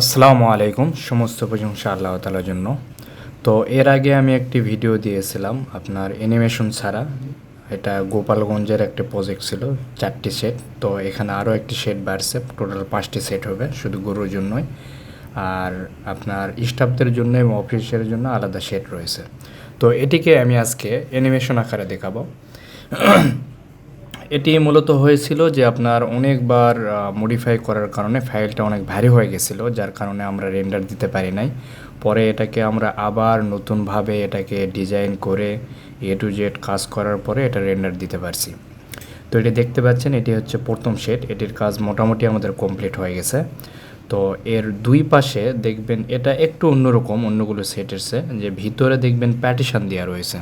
আসসালামু আলাইকুম, সমস্ত প্রশংসা আল্লাহ তালার জন্য। তো এর আগে আমি একটি ভিডিও দিয়েছিলাম আপনার অ্যানিমেশন ছাড়া। এটা গোপালগঞ্জের একটা প্রজেক্ট ছিল, চারটি সেট তো এখানে আরও একটি সেট বাড়ছে টোটাল পাঁচটি সেট হবে, শুধু গরুর জন্যই। আর আপনার স্টাফদের জন্য এবং অফিসের জন্য আলাদা সেট রয়েছে। তো এটিকে আমি আজকে অ্যানিমেশন আকারে দেখাবো। এটি মূলত হয়েছিল যে আপনার অনেকবার মডিফাই করার কারণে ফাইলটা অনেক ভারী হয়ে গেছিল, যার কারণে আমরা রেন্ডার দিতে পারি নাই। পরে এটাকে আমরা আবার নতুনভাবে এটাকে ডিজাইন করে এ টু জেড কাজ করার পরে এটা রেন্ডার দিতে পারছি। তো এটি দেখতে পাচ্ছেন, এটি হচ্ছে প্রথম সেট এটির কাজ মোটামুটি আমাদের কমপ্লিট হয়ে গেছে। তো এর দুই পাশে দেখবেন এটা একটু অন্যরকম, অন্যগুলো সেটের সে, যে ভিতরে দেখবেন প্যাটিশন দেওয়া রয়েছে।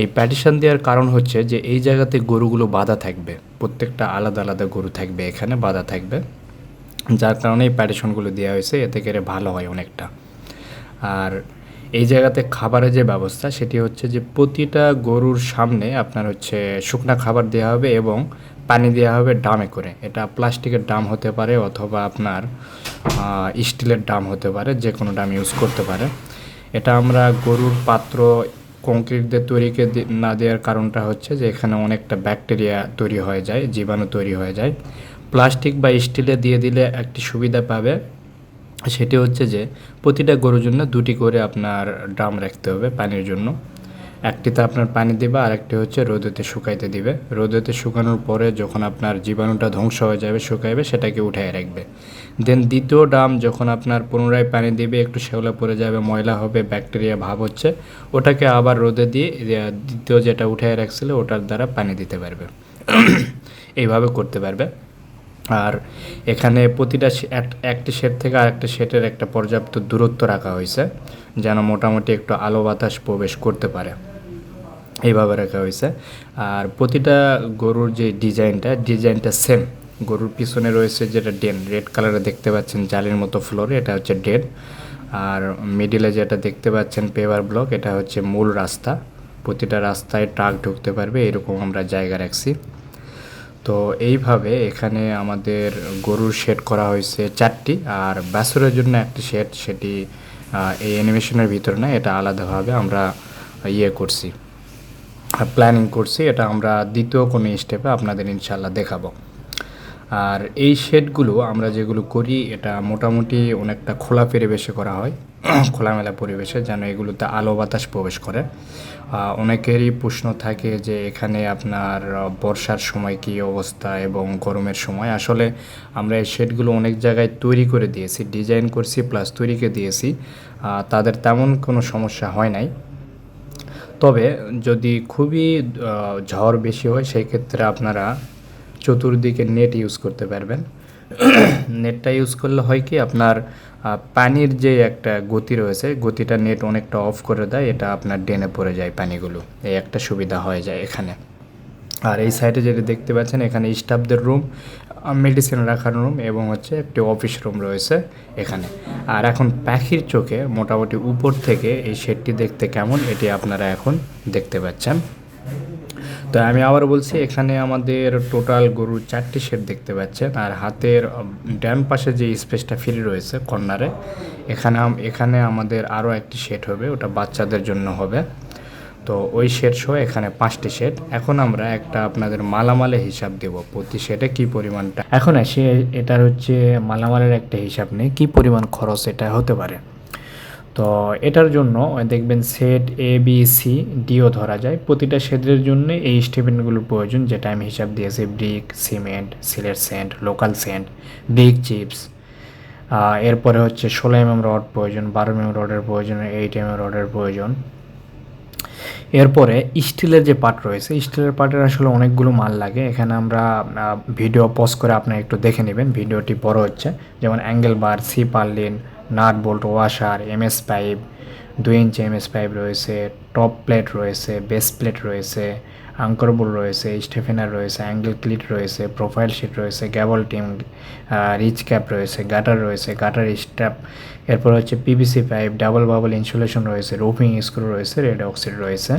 এই প্যাটিশন দেওয়ার কারণ হচ্ছে যে এই জায়গাতে গরুগুলো বাঁধা থাকবে। প্রত্যেকটা আলাদা আলাদা গরু থাকবে, এখানে বাঁধা থাকবে। যার কারণে এই প্যাটিশনগুলো দেওয়া হয়েছে, এতে করে ভালো হয় অনেকটা। আর এই জায়গাতে খাবারের যে ব্যবস্থা, সেটি হচ্ছে যে প্রতিটা গরুর সামনে আপনার হচ্ছে শুকনা খাবার দেওয়া হবে এবং পানি দেওয়া হবে ডামে করে। এটা প্লাস্টিকের ডাম হতে পারে অথবা আপনার স্টিলের ডাম হতে পারে যে কোনো ডাম ইউজ করতে পারে। এটা আমরা গরুর পাত্র কংক্রিট দিয়ে তৈরিকে দি- না দেওয়ার কারণটা হচ্ছে যে এখানে অনেকটা ব্যাকটেরিয়া তৈরি হয়ে যায়, জীবাণু তৈরি হয়ে যায়। প্লাস্টিক বা স্টিলে দিয়ে দিলে একটি সুবিধা পাবে। সেটি হচ্ছে যে প্রতিটা গরুর জন্য দুটি করে আপনার ড্রাম রাখতে হবে পানির জন্য। একটিতে আপনার পানি দিবে আর একটি হচ্ছে রোদেতে শুকাইতে দিবে। রোদেতে শুকানোর পরে যখন আপনার জীবাণুটা ধ্বংস হয়ে যাবে, শুকাইবে, সেটাকে উঠায় রাখবে। দেন দ্বিতীয় ড্রাম যখন আপনার পুনরায় পানি দিবে, একটু শ্যাওলা পড়ে যাবে, ময়লা হবে, ব্যাকটেরিয়া ভাব হচ্ছে, ওটাকে আবার রোদে দিয়ে দ্বিতীয় যেটা উঠায় রাখছিল, ওটার দ্বারা পানি দিতে পারবে। এইভাবে করতে পারবে। আর এখানে প্রতিটা এক- একটি শেড থেকে আরেকটি শেডের একটা পর্যাপ্ত দূরত্ব রাখা হয়েছে, যেন মোটামুটি একটু আলো বাতাস প্রবেশ করতে পারে। এইভাবে রাখা হয়েছে। আর প্রতিটা গরুর যে ডিজাইনটা ডিজাইনটা সেম গরুর পিছনে রয়েছে যেটা ডেন, রেড কালারে দেখতে পাচ্ছেন জালির মতো ফ্লোর এটা হচ্ছে ডেন। আর মিডিলে যেটা দেখতে পাচ্ছেন পেভার ব্লক এটা হচ্ছে মূল রাস্তা। প্রতিটা রাস্তায় ট্রাক ঢুকতে পারবে, এরকম আমরা জায়গা রাখছি। তো এইভাবে এখানে আমাদের গরুর শেড করা হয়েছে চারটি, আর বাছুরের জন্য একটি শেড সেটি এই অ্যানিমেশনের ভিতরে না, এটা আলাদাভাবে আমরা ইয়ে করছি। প্ল্যানিং করছি, এটা আমরা দ্বিতীয় কোনো স্টেপে আপনাদের ইনশাল্লাহ দেখাবো। আর এই শেডগুলো আমরা যেগুলো করি, এটা মোটামুটি অনেকটা খোলা পরিবেশে করা হয়, খোলামেলা পরিবেশে, যেন এগুলোতে আলো বাতাস প্রবেশ করে। অনেকেরই প্রশ্ন থাকে যে এখানে আপনার বর্ষার সময় কী অবস্থা এবং গরমের সময়? আসলে আমরা এই শেডগুলো অনেক জায়গায় তৈরি করে দিয়েছি ডিজাইন করছি প্লাস তৈরিকে দিয়েছি। তাদের তেমন কোনো সমস্যা হয় নাই। তবে যদি খুবই ঝড় বেশি হয়, সেই ক্ষেত্রে আপনারা চতুর্দিকে নেট ইউজ করতে পারবেন। নেটটা ইউজ করলে হয় কি, আপনার পানির যে একটা গতি রয়েছে, গতিটা নেট অনেকটা অফ করে দেয়, এটা আপনার ডেনে পড়ে যায় পানিগুলো। এই একটা সুবিধা হয়ে যায় এখানে। আর এই সাইডে যেটা দেখতে পাচ্ছেন, এখানে স্টাফদের রুম মেডিসিন রাখার রুম এবং হচ্ছে একটি অফিস রুম রয়েছে এখানে। আর এখন পাখির চোখে মোটামুটি উপর থেকে এই শেডটি দেখতে কেমন, এটি আপনারা এখন দেখতে পাচ্ছেন। তো আমি আবার বলছি, এখানে আমাদের টোটাল গরুর চারটি শেড দেখতে পাচ্ছেন, আর হাতের ডান পাশে যে স্পেসটা ফ্রি রয়েছে কর্নারে এখানে এখানে আমাদের আরও একটি শেড হবে, ওটা বাচ্চাদের জন্য হবে। তো ওই শেড সহ এখানে পাঁচটি শেড এখন আমরা একটা আপনাদের মালামালে হিসাব দেব, প্রতি শেডে কি পরিমাণটা। এখন আসি, এটার হচ্ছে মালামালের একটা হিসাব নেই, কি পরিমাণ খরচ এটা হতে পারে। তো এটার জন্য দেখবেন সেট এ বি সি ডিও ধরা যায়। প্রতিটা শেডের জন্য এই স্টেটমেন্টগুলোর প্রয়োজন যেটা আমি হিসাব দিয়েছি brick cement Sylhet sand local sand brick chips এরপরে হচ্ছে ষোলো এম এম রড প্রয়োজন, বারো এম এম রডের প্রয়োজন এইট এম এম রডের প্রয়োজন। এরপরে স্টিলের যে পার্ট রয়েছে, স্টিলের পার্টের আসলে অনেকগুলো মাল লাগে। এখানে আমরা ভিডিও পজ করে আপনারা একটু দেখে নেবেন। ভিডিওটি বড় হচ্ছে। যেমন angle bar C purlin nut bolt washer MS pipe দুই ইঞ্চি এমএস পাইপ রয়েছে টপ প্লেট রয়েছে বেস প্লেট রয়েছে আঙ্কর বোল রয়েছে, স্টেফেনার রয়েছে, অ্যাঙ্গেল ক্লিট রয়েছে, প্রোফাইল শিট রয়েছে, গ্যাবল টিম রিচ ক্যাপ রয়েছে, গাটার রয়েছে, গাটার স্ট্যাপ, এরপর হচ্ছে PVC pipe double bubble insulation রয়েছে রোপিং স্ক্রু রয়েছে, রেড অক্সাইড রয়েছে।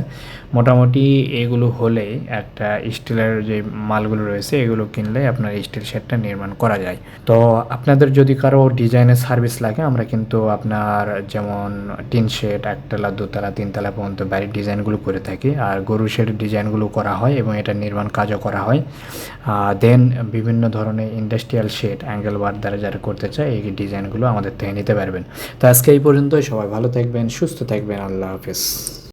মোটামুটি এগুলো হলে একটা স্টিলের যে মালগুলো রয়েছে, এগুলো কিনলে আপনার স্টিল শেডটা নির্মাণ করা যায়। তো আপনাদের যদি কারও ডিজাইনের সার্ভিস লাগে, আমরা কিন্তু আপনার যেমন টিন শেড, একতলা, দোতলা, তিনতলা পর্যন্ত বাড়ির ডিজাইনগুলো করে থাকি, আর গরু শেড ডিজাইনগুলো করা হয় এবং এটা নির্মাণ কাজও করা হয়। দেন বিভিন্ন ধরনের ইন্ডাস্ট্রিয়াল শেড অ্যাঙ্গেল বার দ্বারা যারা করতে চায়, এই ডিজাইনগুলো আমাদের থেকে নিতে পারবেন। তো আজকে এই পর্যন্তই। সবাই ভালো থাকবেন, সুস্থ থাকবেন। আল্লাহ হাফিজ।